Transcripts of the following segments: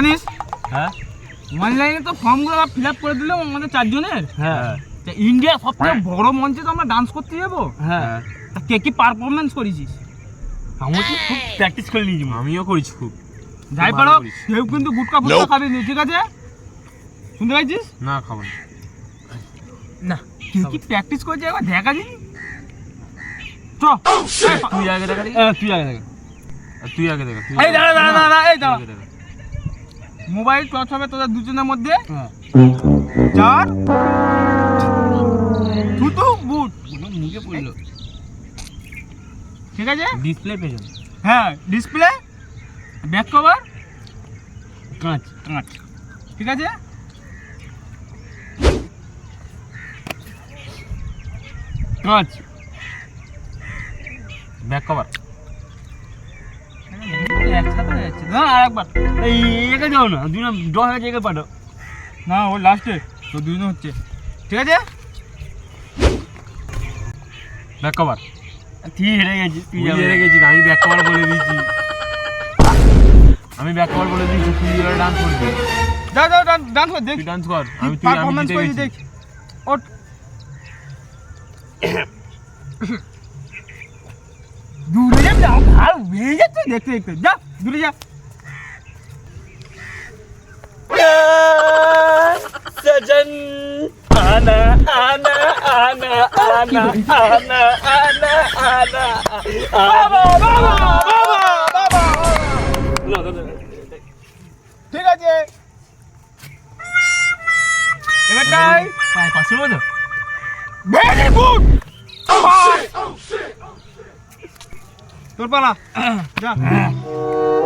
জানিস? হ্যাঁ? অনলাইনে তো ফর্মগুলো ফিল আপ করে দিলাম আমাদের চারজনের। হ্যাঁ। ইন্ডিয়ার সবথেকে বড় মঞ্চে তো আমরা ডান্স করতে যাব? হ্যাঁ। কে কি পারফরমেন্স করেছিস? আমি তো খুব প্র্যাকটিস করে নিয়েছি আমিও করেছি খুব। যাই পারো। কেউ কিন্তু গুটকা ফুটকা খাবি নি ঠিক আছে? শুনতে পাইছিস? না খাব না। না। কে কি প্র্যাকটিস করছে একবার দেখা দিন? চ। তুই আগে দেখা তুই আগে দেখা। তুই আগে দেখা। এই দাঁড়া দাঁড়া দাঁড়া এই দাঁড়া। মোবাইল টচ হবে তোদের দুজনের মধ্যে? চার। থুতু বুট। মুখে পড়ল। ঠিক আছে? ডিসপ্লে পেছন হ্যাঁ ডিসপ্লে ব্যাক কভার কাঁচ। কাঁচ। ঠিক আছে? কাঁচ। ব্যাক কভার না আর একবার। এই একে যাও না দুই না দশ হাজার পাঠাও। না ও লাস্টে তো দুজনে হচ্ছে। ঠিক আছে? ব্যাক কভার তুই হেরে গেছিস তুই তুই হেরে গেছিস আমি ব্যাক কভার বলে দিয়েছি। আমি ব্যাক কভার বলে দিয়েছি তুই এবার ডান্স করবি। যা যা ডান্স কর দেখ। ডান্স কর আমি তুই আমি জিতে গেছি। দেখ। ওঠ। দূরে যা যাও হয়ে যাচ্ছে দেখতে দেখতে। যা দূরে যা। सजन आना आना आना आना आना आना आना বাবা বাবা বাবা বাবা ঠিক আছে এবারটাই পাঁচশো মতো ভেরি গুড তোর পালা যা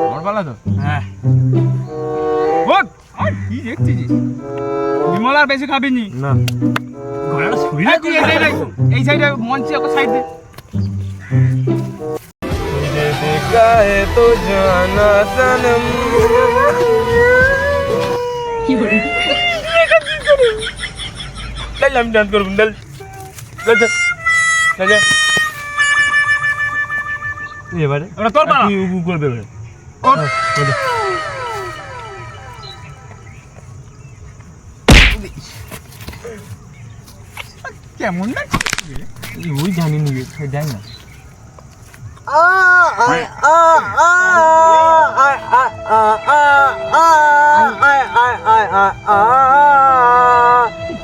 আমার পালা তো হ্যাঁ ওঠ আর কি বিমল আর বেশি খাবি নি? না। গলাটা শরীরে তুই এই সাইডে এই সাইডে মঞ্চে ওকে সাইড দে তো জানা সনম কি বলে? চল আমি ডান্স করব চল। চল চল। এবারে? ওটা তোর পালা। তুই উবু করবে এবারে। কেমন না ওই জানি নি জানি না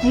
কি